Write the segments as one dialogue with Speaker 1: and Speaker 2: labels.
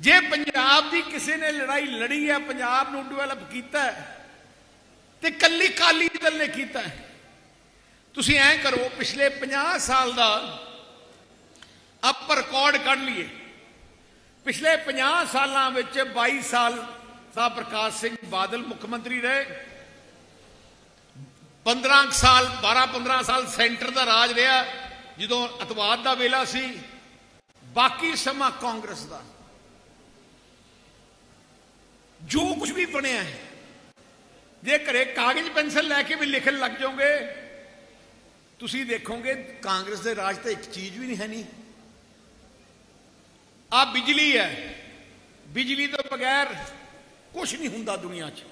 Speaker 1: ਜੇ ਪੰਜਾਬ ਦੀ ਕਿਸੇ ਨੇ ਲੜਾਈ ਲੜੀ ਹੈ ਪੰਜਾਬ ਨੂੰ ਡਿਵੈਲਪ ਕੀਤਾ ਹੈ, ਤੇ ਕੱਲੀ ਕਾਲੀ ਦਲ ਨੇ ਕੀਤਾ ਤੁਸੀਂ ਐਂ ਕਰੋ ਪਿਛਲੇ 50 ਸਾਲ ਦਾ ਆਪਾਂ ਰਿਕਾਰਡ ਕੱਢ ਲਈਏ। ਪਿਛਲੇ 50 ਸਾਲਾਂ ਵਿੱਚ 22 ਸਾਲ ਸਾਹਿਬ ਪ੍ਰਕਾਸ਼ ਸਿੰਘ ਬਾਦਲ ਮੁੱਖ ਮੰਤਰੀ ਰਹੇ। 15 ਸਾਲ 12 15 ਸਾਲ ਸੈਂਟਰ ਦਾ ਰਾਜ ਰਿਹਾ ਜਦੋਂ ਅਤਵਾਦ ਦਾ ਵੇਲਾ ਸੀ। ਬਾਕੀ ਸਮਾਂ ਕਾਂਗਰਸ ਦਾ। ਜੋ ਕੁਝ ਵੀ ਬਣਿਆ ਹੈ ਜੇ ਘਰੇ ਕਾਗਜ਼ ਪੈਨਸਲ ਲੈ ਕੇ ਵੀ ਲਿਖਣ ਲੱਗ ਜਾਓਗੇ ਤੁਸੀਂ ਦੇਖੋਗੇ ਕਾਂਗਰਸ ਦੇ ਰਾਜ ਤਾਂ ਇੱਕ ਚੀਜ਼ ਵੀ ਨਹੀਂ ਹੈ ਨਹੀਂ ਆ ਬਿਜਲੀ ਹੈ ਬਿਜਲੀ ਤੋਂ ਬਗੈਰ ਕੁਝ ਨਹੀਂ ਹੁੰਦਾ ਦੁਨੀਆ 'ਚ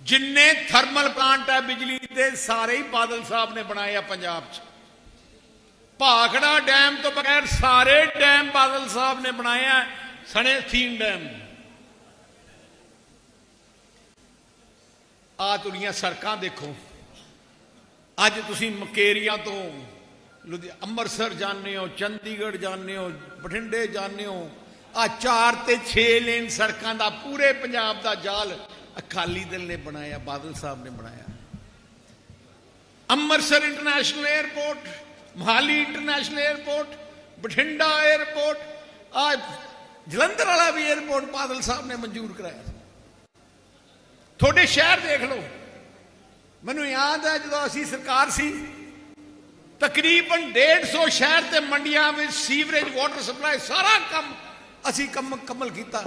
Speaker 1: ਜਿੰਨੇ ਥਰਮਲ ਪਲਾਂਟ ਹੈ ਬਿਜਲੀ ਦੇ ਸਾਰੇ ਹੀ ਬਾਦਲ ਸਾਹਿਬ ਨੇ ਬਣਾਏ ਆ ਪੰਜਾਬ 'ਚ ਭਾਖੜਾ ਡੈਮ ਤੋਂ ਬਗੈਰ ਸਾਰੇ ਡੈਮ ਬਾਦਲ ਸਾਹਿਬ ਨੇ ਬਣਾਏ ਆ ਸਣੇ ਥੀਨ ਡੈਮ ਆ ਤੁਰੀਆਂ ਸੜਕਾਂ ਦੇਖੋ। ਅੱਜ ਤੁਸੀਂ ਮਕੇਰੀਆਂ ਤੋਂ ਅੰਮ੍ਰਿਤਸਰ ਜਾਂਦੇ ਹੋ, ਚੰਡੀਗੜ੍ਹ ਜਾਂਦੇ ਹੋ, ਬਠਿੰਡੇ ਜਾਂਦੇ ਹੋ, ਆ ਚਾਰ ਤੇ ਛੇ ਲੇਨ ਸੜਕਾਂ ਦਾ, ਪੂਰੇ ਪੰਜਾਬ ਦਾ ਜਾਲ ਅਕਾਲੀ ਦਲ ਨੇ ਬਣਾਇਆ, ਬਾਦਲ ਸਾਹਿਬ ਨੇ ਬਣਾਇਆ। Amritsar international airport Mohali international airport Bathinda airport ਆ ਜਲੰਧਰ ਵਾਲਾ ਵੀ 에ਅਰਪੋਰਟ ਬਾਦਲ ਸਾਹਿਬ ਨੇ ਮਨਜ਼ੂਰ ਕਰਾਇਆ। ਤੁਹਾਡੇ ਸ਼ਹਿਰ ਦੇਖ ਲਓ। ਮੈਨੂੰ ਯਾਦ ਹੈ ਜਦੋਂ ਅਸੀਂ ਸਰਕਾਰ ਸੀ ਤਕਰੀਬਨ 150 ਸ਼ਹਿਰ ਤੇ ਮੰਡੀਆਂ ਵਿੱਚ ਸੀਵਰੇਜ ਵਾਟਰ ਸਪਲਾਈ ਸਾਰਾ ਕੰਮ ਅਸੀਂ ਕੰਮ ਮੁਕੰਮਲ ਕੀਤਾ।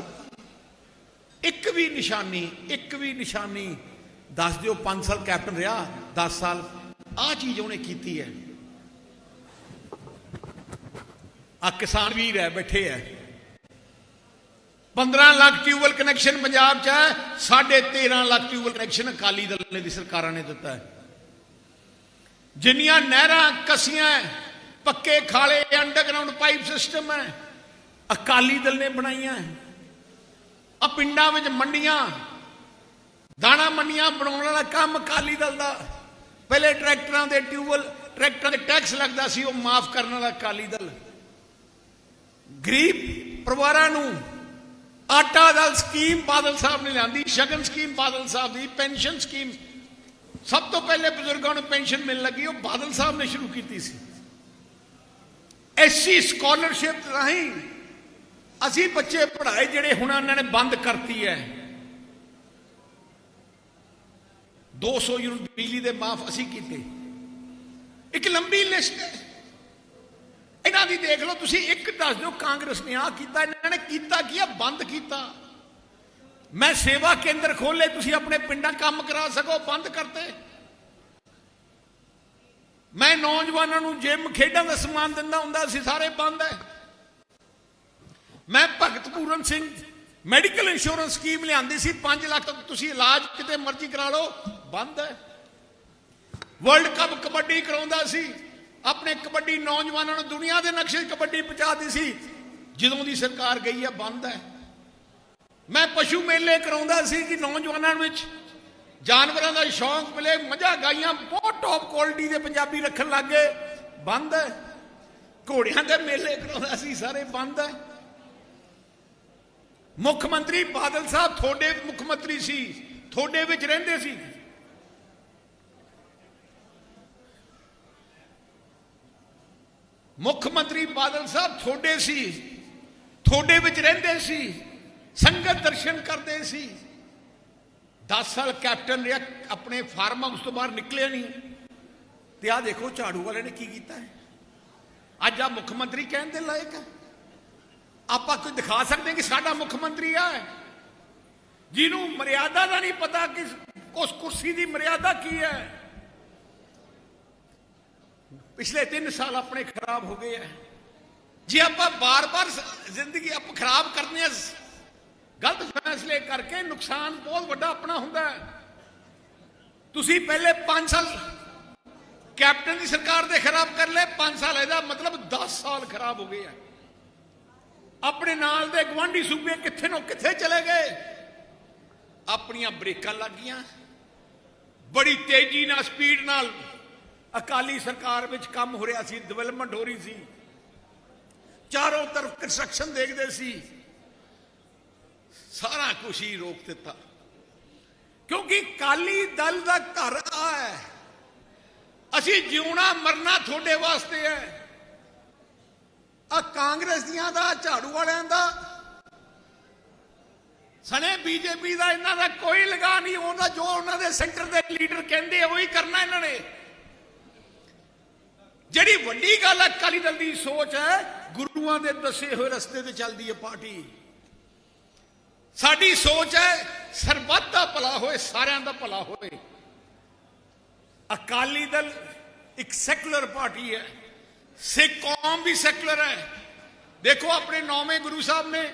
Speaker 1: ਇੱਕ ਵੀ ਨਿਸ਼ਾਨੀ ਇੱਕ ਵੀ ਨਿਸ਼ਾਨੀ। ਦੱਸ ਦਿਓ 5 ਸਾਲ ਕੈਪਟਨ ਰਿਹਾ 10 ਸਾਲ। ਆਹ ਚੀਜ਼ ਉਹਨੇ ਕੀਤੀ ਹੈ। ਆ ਕਿਸਾਨ ਵੀਰ ਹੈ ਬੈਠੇ ਹੈ। 15 ਲੱਖ ਟਿਊਬਲ ਕਨੈਕਸ਼ਨ ਪੰਜਾਬ 'ਚ ਹੈ 13.5 ਲੱਖ ਟਿਊਬਲ ਕਨੈਕਸ਼ਨ ਅਕਾਲੀ ਦਲ ਨੇ ਦੀ ਸਰਕਾਰਾਂ ਨੇ ਦਿੱਤਾ ਹੈ। ਜਿੰਨੀਆਂ ਨਹਿਰਾਂ ਕਸੀਆਂ ਪੱਕੇ, ਖਾਲੇ ਅੰਡਰਗਰਾਉਂਡ ਪਾਈਪ ਸਿਸਟਮ ਹੈ, ਅਕਾਲੀ ਦਲ ਨੇ ਬਣਾਈਆਂ ਆ ਪਿੰਡਾਂ ਵਿੱਚ ਮੰਡੀਆਂ, ਦਾਣਾ ਮੰਡੀਆਂ ਬਣਾਉਣ ਵਾਲਾ ਕੰਮ ਅਕਾਲੀ ਦਲ ਦਾ। ਪਹਿਲੇ ਟਰੈਕਟਰਾਂ ਦੇ ਟਿਊਬਲ ਟਰੈਕਟਰਾਂ ਦੇ ਟੈਕਸ ਲੱਗਦਾ ਸੀ, ਉਹ ਮਾਫ ਕਰਨ ਵਾਲਾ ਅਕਾਲੀ ਦਲ। ਗਰੀਬ ਪਰਿਵਾਰਾਂ ਨੂੰ ਆਟਾ ਦਲ ਸਕੀਮ ਬਾਦਲ ਸਾਹਿਬ ਨੇ ਲਿਆਂਦੀ, ਸ਼ਗਨ ਸਕੀਮ ਬਾਦਲ ਸਾਹਿਬ ਦੀ, ਪੈਨਸ਼ਨ ਸਕੀਮ। ਸਭ ਤੋਂ ਪਹਿਲੇ ਬਜ਼ੁਰਗਾਂ ਨੂੰ ਪੈਨਸ਼ਨ ਮਿਲਣ ਲੱਗੀ, ਉਹ ਬਾਦਲ ਸਾਹਿਬ ਨੇ ਸ਼ੁਰੂ ਕੀਤੀ ਸੀ। ਐਸੀ ਸਕਾਲਰਸ਼ਿਪ ਰਾਹੀਂ ਅਸੀਂ ਬੱਚੇ ਪੜ੍ਹਾਏ ਜਿਹੜੇ ਹੁਣ ਉਹਨਾਂ ਨੇ ਬੰਦ ਕਰਤੀ ਹੈ। 200 ਯੂਨਿਟ ਬਿਜਲੀ ਦੇ ਮਾਫ ਅਸੀਂ ਕੀਤੇ। ਇੱਕ ਲੰਬੀ ਲਿਸਟ ਹੈ। ਇਹਨਾਂ ਦੀ ਦੇਖ ਲਓ, ਤੁਸੀਂ ਇੱਕ ਦੱਸ ਦਿਓ, ਕਾਂਗਰਸ ਨੇ ਆ ਕੀਤਾ, ਇਹਨਾਂ ਨੇ ਕੀਤਾ ਕੀ ਆ? ਬੰਦ ਕੀਤਾ। ਮੈਂ ਸੇਵਾ ਕੇਂਦਰ ਖੋਲੇ ਤੁਸੀਂ ਆਪਣੇ ਪਿੰਡਾਂ ਕੰਮ ਕਰਾ ਸਕੋ, ਬੰਦ ਕਰਤੇ। ਮੈਂ ਨੌਜਵਾਨਾਂ ਨੂੰ ਜਿਮ ਖੇਡਾਂ ਦਾ ਸਮਾਨ ਦਿੰਦਾ ਹੁੰਦਾ ਸੀ, ਸਾਰੇ ਬੰਦ ਹੈ ਮੈਂ Bhagat Puran Singh medical insurance scheme ਲਿਆਂਦੀ ਸੀ 5 ਲੱਖ ਤੱਕ ਤੁਸੀਂ ਇਲਾਜ ਕਿਤੇ ਮਰਜ਼ੀ ਕਰਾ ਲਓ, ਬੰਦ ਹੈ ਵਰਲਡ ਕੱਪ ਕਬੱਡੀ ਕਰਾਉਂਦਾ ਸੀ। ਆਪਣੇ ਕਬੱਡੀ ਨੌਜਵਾਨਾਂ ਨੂੰ ਦੁਨੀਆ ਦੇ ਨਕਸ਼ੇ ਕਬੱਡੀ ਪਹੁੰਚਾਦੀ ਸੀ। ਜਦੋਂ ਦੀ ਸਰਕਾਰ ਗਈ ਹੈ ਬੰਦ ਹੈ। ਮੈਂ ਪਸ਼ੂ ਮੇਲੇ ਕਰਾਉਂਦਾ ਸੀ ਕਿ ਨੌਜਵਾਨਾਂ ਵਿੱਚ ਜਾਨਵਰਾਂ ਦਾ ਸ਼ੌਂਕ ਮਿਲੇ ਮਜ਼ਾ ਗਾਈਆਂ ਬਹੁਤ ਟੌਪ ਕੁਆਲਿਟੀ ਦੇ ਪੰਜਾਬੀ ਰੱਖਣ ਲੱਗੇ ਬੰਦ ਹੈ। ਘੋੜਿਆਂ ਦੇ ਮੇਲੇ ਕਰਾਉਂਦਾ ਸੀ, ਸਾਰੇ ਬੰਦ ਹੈ। ਮੁੱਖ ਮੰਤਰੀ ਬਾਦਲ ਸਾਹਿਬ ਤੁਹਾਡੇ ਮੁੱਖ ਮੰਤਰੀ ਸੀ, ਤੁਹਾਡੇ ਵਿੱਚ ਰਹਿੰਦੇ ਸੀ। ਮੁੱਖ ਮੰਤਰੀ ਬਾਦਲ ਸਾਹਿਬ ਤੁਹਾਡੇ ਸੀ, ਤੁਹਾਡੇ ਵਿੱਚ ਰਹਿੰਦੇ ਸੀ, ਸੰਗਤ ਦਰਸ਼ਨ ਕਰਦੇ ਸੀ। 10 ਸਾਲ ਕੈਪਟਨ ਰਿਹਾ, ਆਪਣੇ ਫਾਰਮ ਹਾਊਸ ਤੋਂ ਬਾਹਰ ਨਿਕਲਿਆ ਨਹੀਂ। ਤੇ ਆਹ ਦੇਖੋ, ਝਾੜੂ ਵਾਲੇ ਨੇ ਕੀ ਕੀਤਾ ਹੈ? ਅੱਜ ਆ ਮੁੱਖ ਮੰਤਰੀ ਕਹਿਣ ਦੇ ਲਾਇਕ ਹੈ। ਆਪਾਂ ਕੋਈ ਦਿਖਾ ਸਕਦੇ ਕਿ ਸਾਡਾ ਮੁੱਖ ਮੰਤਰੀ ਆ? ਹੈ ਜਿਹਨੂੰ ਮਰਿਆਦਾ ਦਾ ਨਹੀਂ ਪਤਾ ਕਿ ਉਸ ਕੁਰਸੀ ਦੀ ਮਰਿਆਦਾ ਕੀ ਹੈ? ਪਿਛਲੇ 3 ਸਾਲ ਆਪਣੇ ਖਰਾਬ ਹੋ ਗਏ ਹੈ ਜੇ ਆਪਾਂ ਬਾਰ-ਬਾਰ ਜ਼ਿੰਦਗੀ ਆਪ ਖਰਾਬ ਕਰਨੇ ਆ ਗਲਤ ਫੈਸਲੇ ਕਰਕੇ ਨੁਕਸਾਨ ਬਹੁਤ ਵੱਡਾ ਆਪਣਾ ਹੁੰਦਾ ਹੈ। ਤੁਸੀਂ ਪਹਿਲੇ 5 ਸਾਲ ਕੈਪਟਨ ਦੀ ਸਰਕਾਰ ਦੇ ਖਰਾਬ ਕਰ ਲਏ 5 ਸਾਲ ਇਹਦਾ ਮਤਲਬ 10 ਸਾਲ ਖਰਾਬ ਹੋ ਗਏ ਆ। ਆਪਣੇ ਨਾਲ ਦੇ ਗਵਾਂਢੀ ਸੂਬੇ ਕਿੱਥੇ ਨੂੰ ਕਿੱਥੇ ਚਲੇ ਗਏ। ਆਪਣੀਆਂ ਬ੍ਰੇਕਾਂ ਲੱਗ ਗਈਆਂ ਬੜੀ ਤੇਜ਼ੀ ਨਾਲ, ਸਪੀਡ ਨਾਲ ਅਕਾਲੀ ਸਰਕਾਰ ਵਿੱਚ ਕੰਮ ਹੋ ਰਿਹਾ ਸੀ ਡਿਵੈਲਪਮੈਂਟ ਹੋ ਰਹੀ ਸੀ। ਚਾਰੋਂ ਤਰਫ ਕੰਸਟਰਕਸ਼ਨ ਦੇਖਦੇ ਸੀ। ਸਾਰਾ ਕੁਝ ਹੀ ਰੋਕ ਦਿੱਤਾ। ਕਿਉਂਕਿ ਕਾਲੀ ਦਲ ਦਾ ਘਰ ਆ ਹੈ। ਅਸੀਂ ਜਿਉਣਾ, ਮਰਨਾ ਤੁਹਾਡੇ ਵਾਸਤੇ ਹੈ। ਆ ਕਾਂਗਰਸ ਦੀਆਂ ਦਾ, ਝਾੜੂ ਵਾਲਿਆਂ ਦਾ। ਸਣੇ ਬੀਜੇਪੀ ਦਾ ਇਹਨਾਂ ਦਾ ਕੋਈ ਲਗਾ ਨਹੀਂ। ਉਹਨਾਂ ਜੋ ਉਹਨਾਂ ਦੇ ਸੈਂਟਰ ਦੇ ਲੀਡਰ ਕਹਿੰਦੇ ਉਹੀ ਕਰਨਾ ਇਹਨਾਂ ਨੇ। ਜਿਹੜੀ ਵੱਡੀ ਗੱਲ ਹੈ ਅਕਾਲੀ ਦਲ ਦੀ ਸੋਚ ਹੈ, ਗੁਰੂਆਂ ਦੇ ਦੱਸੇ ਹੋਏ ਰਸਤੇ ਤੇ ਚੱਲਦੀ ਹੈ ਪਾਰਟੀ। ਸਾਡੀ ਸੋਚ ਹੈ, ਸਰਬੱਤ ਦਾ ਭਲਾ ਹੋਏ, ਸਾਰਿਆਂ ਦਾ ਭਲਾ ਹੋਏ। ਅਕਾਲੀ ਦਲ ਇੱਕ ਸੈਕੂਲਰ ਪਾਰਟੀ ਹੈ। ਸਿੱਖ ਕੌਮ ਵੀ ਸੈਕੂਲਰ ਹੈ। ਦੇਖੋ, ਆਪਣੇ ਨੌਵੇਂ ਗੁਰੂ ਸਾਹਿਬ ਨੇ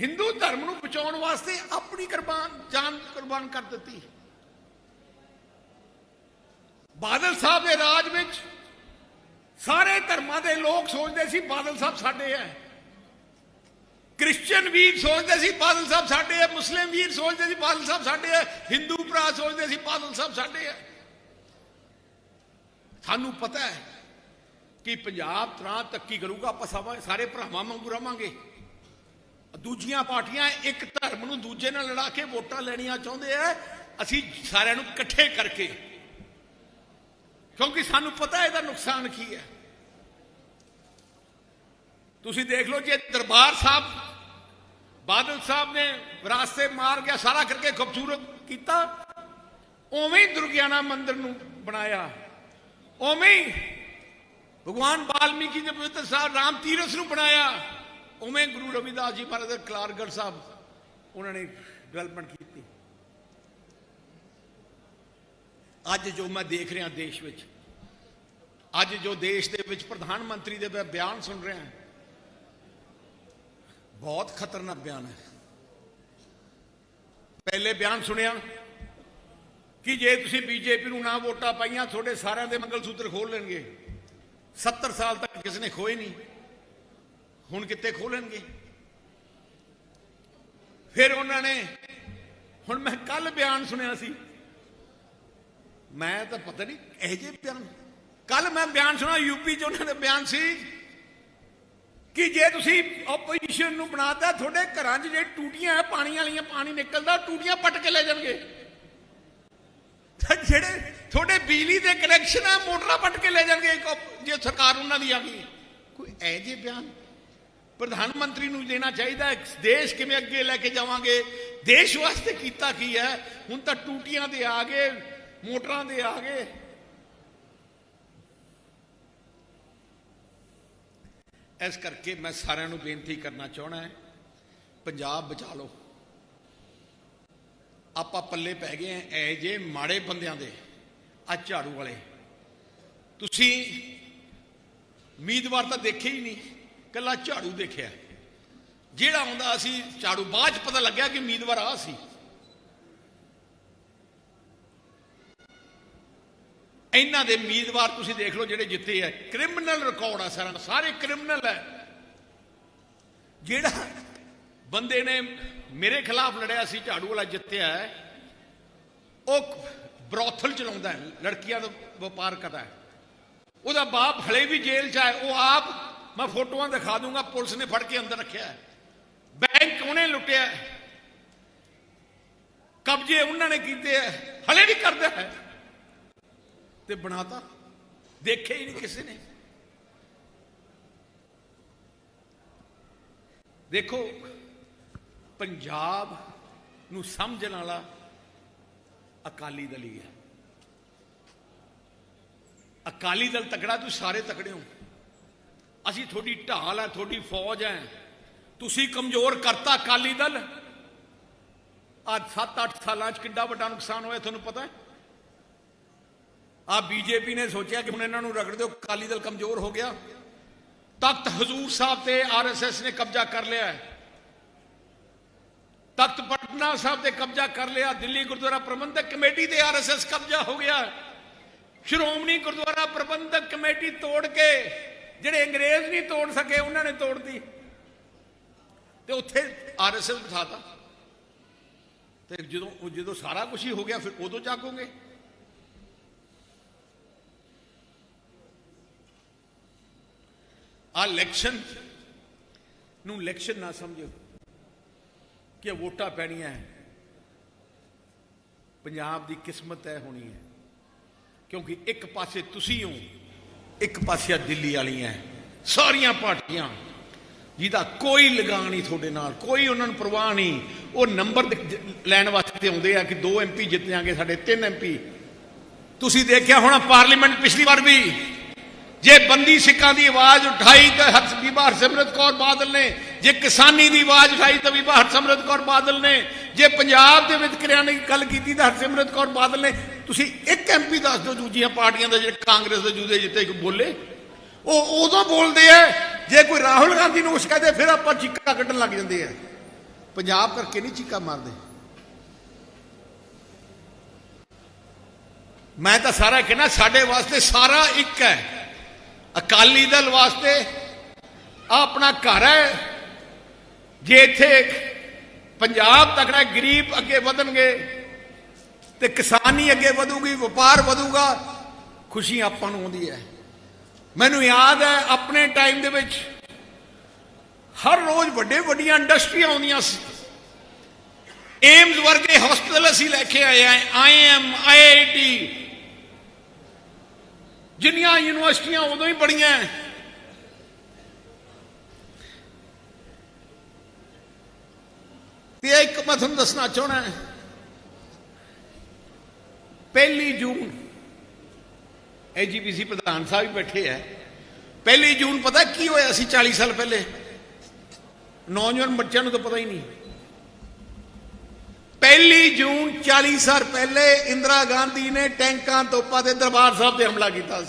Speaker 1: ਹਿੰਦੂ ਧਰਮ ਨੂੰ ਬਚਾਉਣ ਵਾਸਤੇ ਆਪਣੀ ਕੁਰਬਾਨ, ਜਾਨ ਕੁਰਬਾਨ ਕਰ ਦਿੱਤੀ। ਬਾਦਲ ਸਾਹਿਬ ਦੇ ਰਾਜ ਵਿੱਚ ਸਾਰੇ ਧਰਮਾਂ ਦੇ ਲੋਕ ਸੋਚਦੇ ਸੀ ਬਾਦਲ ਸਾਹਿਬ ਸਾਡੇ ਹੈ। ਕ੍ਰਿਸਚੀਅਨ ਵੀਰ ਸੋਚਦੇ ਸੀ ਬਾਦਲ ਸਾਹਿਬ ਸਾਡੇ ਹੈ, ਮੁਸਲਿਮ ਵੀਰ ਸੋਚਦੇ ਸੀ ਬਾਦਲ ਸਾਹਿਬ ਸਾਡੇ ਹੈ, ਹਿੰਦੂ ਭਰਾ ਸੋਚਦੇ ਸੀ ਬਾਦਲ ਸਾਹਿਬ ਸਾਡੇ ਹੈ। ਸਾਨੂੰ ਪਤਾ ਹੈ ਕਿ ਪੰਜਾਬ ਤਰਾਂ ਤੱਕੀ ਕਰੂਗਾ, ਆਪਾਂ ਸਭ ਸਾਰੇ ਭਰਾਵਾਂ ਵਾਂਗੂ ਰਵਾਂਗੇ। ਦੂਜੀਆਂ ਪਾਰਟੀਆਂ ਇੱਕ ਧਰਮ ਨੂੰ ਦੂਜੇ ਨਾਲ ਲੜਾ ਕੇ ਵੋਟਾਂ ਲੈਣੀਆਂ ਚਾਹੁੰਦੇ ਆ ਅਸੀਂ ਸਾਰਿਆਂ ਨੂੰ ਇਕੱਠੇ ਕਰਕੇ ਕਿਉਂਕਿ ਸਾਨੂੰ ਪਤਾ ਹੈ ਇਹਦਾ ਨੁਕਸਾਨ ਕੀ ਹੈ ਤੁਸੀਂ ਦੇਖ ਲਓ ਜੇ ਦਰਬਾਰ ਸਾਹਿਬ ਬਾਦਲ ਸਾਹਿਬ ਨੇ ਰਾਸਤੇ ਮਾਰ ਗਿਆ ਸਾਰਾ ਕਰਕੇ ਖੂਬਸੂਰਤ ਕੀਤਾ ਉਵੇਂ ਹੀ ਦੁਰਗਿਆਨਾ ਮੰਦਿਰ ਨੂੰ ਬਣਾਇਆ ਉਵੇਂ ਹੀ ਭਗਵਾਨ ਵਾਲਮੀਕੀ ਦੇ ਪਵਿੱਤਰ ਸਾਹਿਬ ਰਾਮ ਤੀਰਥ ਨੂੰ ਬਣਾਇਆ ਉਵੇਂ ਗੁਰੂ ਰਵਿਦਾਸ ਜੀ ਮਹਾਰਾਜ ਦੇ ਕਲਾਰਗੜ ਸਾਹਿਬ ਉਹਨਾਂ ਨੇ ਡਿਵੈਲਪਮੈਂਟ ਕੀਤੀ ਅੱਜ ਜੋ ਮੈਂ ਦੇਖ ਰਿਹਾ ਦੇਸ਼ ਵਿੱਚ, ਅੱਜ ਜੋ ਦੇਸ਼ ਦੇ ਵਿੱਚ ਪ੍ਰਧਾਨ ਮੰਤਰੀ ਦੇ ਮੈਂ ਬਿਆਨ ਸੁਣ ਰਿਹਾ ਹਾਂ, ਬਹੁਤ ਖਤਰਨਾਕ ਬਿਆਨ ਹੈ। ਪਹਿਲੇ ਬਿਆਨ ਸੁਣਿਆ, ਕਿ ਜੇ ਤੁਸੀਂ ਬੀਜੇਪੀ ਨੂੰ ਨਾ ਵੋਟਾਂ ਪਾਈਆਂ, ਤੁਹਾਡੇ ਸਾਰਿਆਂ ਦੇ ਮੰਗਲ ਸੂਤਰ ਖੋਲ ਲੈਣਗੇ। 70 ਸਾਲ ਤੱਕ ਕਿਸੇ ਨੇ ਖੋਏ ਨਹੀਂ, ਹੁਣ ਕਿੱਥੇ ਖੋਲਣਗੇ ਫਿਰ ਉਹਨਾਂ ਨੇ, ਹੁਣ ਮੈਂ ਕੱਲ ਬਿਆਨ ਸੁਣਿਆ ਸੀ ਮੈਂ ਤਾਂ ਪਤਾ ਨਹੀਂ ਇਹ ਜੇ ਬਿਆਨ। ਕੱਲ ਮੈਂ ਬਿਆਨ ਸੁਣਾ ਯੂਪੀ 'ਚ ਉਹਨਾਂ ਦੇ ਬਿਆਨ ਸੀ ਕਿ ਜੇ ਤੁਸੀਂ ਆਪੋਜੀਸ਼ਨ ਨੂੰ ਬਣਾਤਾ, ਤੁਹਾਡੇ ਘਰਾਂ 'ਚ ਜਿਹੜੇ ਟੂਟੀਆਂ ਹੈ, ਪਾਣੀ ਵਾਲੀਆਂ, ਪਾਣੀ ਨਿਕਲਦਾ, ਟੂਟੀਆਂ ਪੱਟ ਕੇ ਲੈ ਜਾਣਗੇ। ਜਿਹੜੇ ਤੁਹਾਡੇ ਬਿਜਲੀ ਦੇ ਕਨੈਕਸ਼ਨ ਹੈ, ਮੋਟਰਾਂ ਪੱਟ ਕੇ ਲੈ ਜਾਣਗੇ ਜੇ ਸਰਕਾਰ ਉਹਨਾਂ ਦੀ ਆ ਗਈ। ਕੋਈ ਐ ਜੇ ਬਿਆਨ ਪ੍ਰਧਾਨ ਮੰਤਰੀ ਨੂੰ ਦੇਣਾ ਚਾਹੀਦਾ ਦੇਸ਼ ਕਿਵੇਂ ਅੱਗੇ ਲੈ ਕੇ ਜਾਵਾਂਗੇ? ਦੇਸ਼ ਵਾਸਤੇ ਕੀਤਾ ਕੀ ਹੈ? ਹੁਣ ਤਾਂ ਟੂਟੀਆਂ ਦੇ ਆ ਗਏ। ਮੋਟਰਾਂ ਦੇ ਆ ਗਏ। ਇਸ ਕਰਕੇ ਮੈਂ ਸਾਰਿਆਂ ਨੂੰ ਬੇਨਤੀ ਕਰਨਾ ਚਾਹਣਾ ਹੈ, ਪੰਜਾਬ ਬਚਾ ਲਓ। ਆਪਾਂ ਪੱਲੇ ਪੈ ਗਏ ਐ ਐ ਜੇ ਮਾੜੇ ਬੰਦਿਆਂ ਦੇ ਆ ਝਾੜੂ ਵਾਲੇ। ਤੁਸੀਂ ਉਮੀਦਵਾਰ ਤਾਂ ਦੇਖੇ ਹੀ ਨਹੀਂ ਕੱਲਾ ਝਾੜੂ ਦੇਖਿਆ। ਜਿਹੜਾ ਆਉਂਦਾ ਸੀ ਝਾੜੂ ਬਾਅਦ ਚ ਪਤਾ ਲੱਗਿਆ ਕਿ ਉਮੀਦਵਾਰ ਆ ਸੀ। ਇਹਨਾਂ ਦੇ ਉਮੀਦਵਾਰ ਤੁਸੀਂ ਦੇਖ ਲਓ ਜਿਹੜੇ ਜਿੱਤੇ ਆ। ਕ੍ਰਿਮੀਨਲ ਰਿਕਾਰਡ ਆ ਸਾਰਾ ਸਾਰੇ ਕ੍ਰਿਮੀਨਲ ਹੈ ਜਿਹੜਾ ਬੰਦੇ ਨੇ ਮੇਰੇ ਖਿਲਾਫ ਲੜਿਆ ਸੀ, ਝਾੜੂ ਵਾਲਾ ਜਿੱਤਿਆ ਉਹ ਬਰੋਥਲ ਚਲਾਉਂਦਾ ਹੈ, ਲੜਕੀਆਂ ਦਾ ਵਪਾਰ ਕਰਦਾ ਹੈ। ਉਹਦਾ ਬਾਪ ਹਲੇ ਵੀ ਜੇਲ੍ਹ 'ਚ ਹੈ, ਉਹ ਆਪ ਮੈਂ ਫੋਟੋਆਂ ਦਿਖਾ ਦੂੰਗਾ, ਪੁਲਿਸ ਨੇ ਫੜ ਕੇ ਅੰਦਰ ਰੱਖਿਆ ਹੈ। ਬੈਂਕ ਉਹਨੇ ਲੁੱਟਿਆ ਕਬਜ਼ੇ ਉਹਨਾਂ ਨੇ ਕੀਤੇ ਹੈ, ਹਲੇ ਵੀ ਕਰਦਾ ਹੈ। ਤੇ ਬਣਾਤਾ। ਦੇਖੇ ਹੀ ਨਹੀਂ ਕਿਸੇ ਨੇ। ਦੇਖੋ, ਪੰਜਾਬ ਨੂੰ ਸਮਝਣ ਵਾਲਾ ਅਕਾਲੀ ਦਲ ਹੀ ਹੈ। ਅਕਾਲੀ ਦਲ ਤਕੜਾ, ਤੁਸੀਂ ਸਾਰੇ ਤਕੜੇ ਹੋ। ਅਸੀਂ ਤੁਹਾਡੀ ਢਾਲ ਹੈ, ਤੁਹਾਡੀ ਫੌਜ ਹੈ। ਤੁਸੀਂ ਕਮਜ਼ੋਰ ਕਰਤਾ ਅਕਾਲੀ ਦਲ। ਅੱਜ 7-8 ਸਾਲਾਂ 'ਚ ਕਿੰਨਾ ਵੱਡਾ ਨੁਕਸਾਨ ਹੋਇਆ, ਤੁਹਾਨੂੰ ਪਤਾ ਹੈ? ਆ ਬੀਜੇਪੀ ਨੇ ਸੋਚਿਆ ਕਿ ਹੁਣ ਇਹਨਾਂ ਨੂੰ ਰਗੜ ਦਿਓ, ਅਕਾਲੀ ਦਲ ਕਮਜ਼ੋਰ ਹੋ ਗਿਆ। ਤਖਤ ਹਜ਼ੂਰ ਸਾਹਿਬ ਤੇ ਆਰਐਸਐਸ ਨੇ ਕਬਜ਼ਾ ਕਰ ਲਿਆ ਹੈ। ਤਖਤ ਪਟਨਾ ਸਾਹਿਬ ਤੇ ਕਬਜ਼ਾ ਕਰ ਲਿਆ, ਦਿੱਲੀ ਗੁਰਦੁਆਰਾ ਪ੍ਰਬੰਧਕ ਕਮੇਟੀ ਤੇ ਆਰਐਸਐਸ ਕਬਜ਼ਾ ਹੋ ਗਿਆ। ਸ਼੍ਰੋਮਣੀ ਗੁਰਦੁਆਰਾ ਪ੍ਰਬੰਧਕ ਕਮੇਟੀ ਤੋੜ ਕੇ, ਜਿਹੜੇ ਅੰਗਰੇਜ਼ ਨਹੀਂ ਤੋੜ ਸਕੇ, ਉਹਨਾਂ ਨੇ ਤੋੜਦੀ ਤੇ ਉੱਥੇ ਆਰਐਸਐਸ ਬਿਠਾਤਾ। ਤੇ ਜਦੋਂ ਉਹ ਜਦੋਂ ਸਾਰਾ ਕੁਝ ਹੀ ਹੋ ਗਿਆ, ਫਿਰ ਉਦੋਂ ਜਾਗੋਗੇ? ਆ ਇਲੈਕਸ਼ਨ ਨੂੰ ਇਲੈਕਸ਼ਨ ਨਾ ਸਮਝੋ ਕਿ ਵੋਟਾਂ ਪੈਣੀਆਂ ਹੈ। ਪੰਜਾਬ ਦੀ ਕਿਸਮਤ ਹੈ ਹੋਣੀ ਹੈ। ਕਿਉਂਕਿ ਇੱਕ ਪਾਸੇ ਤੁਸੀਂ ਹੋ, ਇੱਕ ਪਾਸੇ ਆ ਦਿੱਲੀ ਵਾਲੀਆਂ ਸਾਰੀਆਂ ਪਾਰਟੀਆਂ, ਜਿਹਦਾ ਕੋਈ ਲਗਾਅ ਨਹੀਂ ਤੁਹਾਡੇ ਨਾਲ, ਕੋਈ ਉਹਨਾਂ ਨੂੰ ਪਰਵਾਹ ਨਹੀਂ। ਉਹ ਨੰਬਰ ਲੈਣ ਵਾਸਤੇ ਆਉਂਦੇ ਆ ਕਿ ਦੋ ਐਮਪੀ ਜਿੱਤ ਜਾਣਗੇ, ਸਾਡੇ ਤਿੰਨ ਐਮਪੀ ਤੁਸੀਂ ਦੇਖਿਆ ਹੋਣਾ ਪਾਰਲੀਮੈਂਟ ਪਿਛਲੀ ਵਾਰ ਵੀ ਜੇ ਬੰਦੀ ਸਿੱਖਾਂ ਦੀ ਆਵਾਜ਼ ਉਠਾਈ ਤਾਂ ਹਰਸ ਬੀਬਾ ਹਰਸਿਮਰਤ ਕੌਰ ਬਾਦਲ ਨੇ, ਜੇ ਕਿਸਾਨੀ ਦੀ ਆਵਾਜ਼ ਉਠਾਈ ਤਾਂ ਬੀਬਾ ਹਰਸਿਮਰਤ ਕੌਰ ਬਾਦਲ ਨੇ, ਜੇ ਪੰਜਾਬ ਦੇ ਵਿੱਚ ਕਰਿਆਨੇ ਦੀ ਗੱਲ ਕੀਤੀ ਤਾਂ ਹਰਸਿਮਰਤ ਕੌਰ ਬਾਦਲ ਨੇ, ਤੁਸੀਂ ਇੱਕ ਐਮਪੀ ਦੱਸ ਦਿਓ ਦੂਜੀਆਂ ਪਾਰਟੀਆਂ ਦਾ ਜਿਹੜੇ ਕਾਂਗਰਸ ਦੇ ਜੂਦੇ ਜਿੱਤੇ ਬੋਲੇ। ਉਹ ਉਦੋਂ ਬੋਲਦੇ ਆ, ਜੇ ਕੋਈ ਰਾਹੁਲ ਗਾਂਧੀ ਨੂੰ ਕੁਛ ਕਹਦੇ, ਫਿਰ ਆਪਾਂ ਚੀਕਾਂ ਕੱਢਣ ਲੱਗ ਜਾਂਦੇ ਆ। ਪੰਜਾਬ ਕਰਕੇ ਨਹੀਂ ਚੀਕਾ ਮਾਰਦੇ। ਮੈਂ ਤਾਂ ਸਾਰਾ ਕਹਿੰਦਾ, ਸਾਡੇ ਵਾਸਤੇ ਸਾਰਾ ਇੱਕ ਹੈ। ਅਕਾਲੀ ਦਲ ਵਾਸਤੇ ਆਹ ਆਪਣਾ ਘਰ ਹੈ। ਜੇ ਇੱਥੇ ਪੰਜਾਬ ਤਕੜਾ ਗਰੀਬ ਅੱਗੇ ਵਧਣਗੇ ਤੇ ਕਿਸਾਨੀ ਅੱਗੇ ਵਧੂਗੀ, ਵਪਾਰ ਵਧੂਗਾ ਖੁਸ਼ੀ ਆਪਾਂ ਨੂੰ ਆਉਂਦੀ ਹੈ। ਮੈਨੂੰ ਯਾਦ ਹੈ ਆਪਣੇ ਟਾਈਮ ਦੇ ਵਿੱਚ ਹਰ ਰੋਜ਼ ਵੱਡੇ ਵੱਡੀਆਂ ਇੰਡਸਟਰੀਆਂ ਆਉਂਦੀਆਂ ਸੀ। ਏਮਸ ਵਰਗੇ ਹਸਪੀਟਲ ਅਸੀਂ ਲੈ ਕੇ ਆਏ ਆ ਆਈਐਮ ਆਈਆਈਟੀ ਜਿੰਨੀਆਂ ਯੂਨੀਵਰਸਿਟੀਆਂ ਉਦੋਂ ਹੀ ਬੜੀਆਂ ਤੇ ਇੱਕ ਮੈਂ ਤੁਹਾਨੂੰ ਦੱਸਣਾ ਚਾਹਣਾ ਪਹਿਲੀ ਜੂਨ ਐਜੀਪੀਸੀ ਪ੍ਰਧਾਨ ਸਾਹਿਬ ਵੀ ਬੈਠੇ ਆ ਪਹਿਲੀ ਜੂਨ ਪਤਾ ਕੀ ਹੋਇਆ ਸੀ 40 ਸਾਲ ਪਹਿਲੇ ਨੌਜਵਾਨ ਬੱਚਿਆਂ ਨੂੰ ਤਾਂ ਪਤਾ ਹੀ ਨਹੀਂ ਪਹਿਲੀ ਜੂਨ 40 ਸਾਲ ਪਹਿਲੇ ਇੰਦਰਾ ਗਾਂਧੀ ਨੇ ਟੈਂਕਾਂ ਤੋਪਾਂ ਦੇ ਦਰਬਾਰ ਸਾਹਿਬ ਤੇ ਹਮਲਾ ਕੀਤਾ ਸੀ।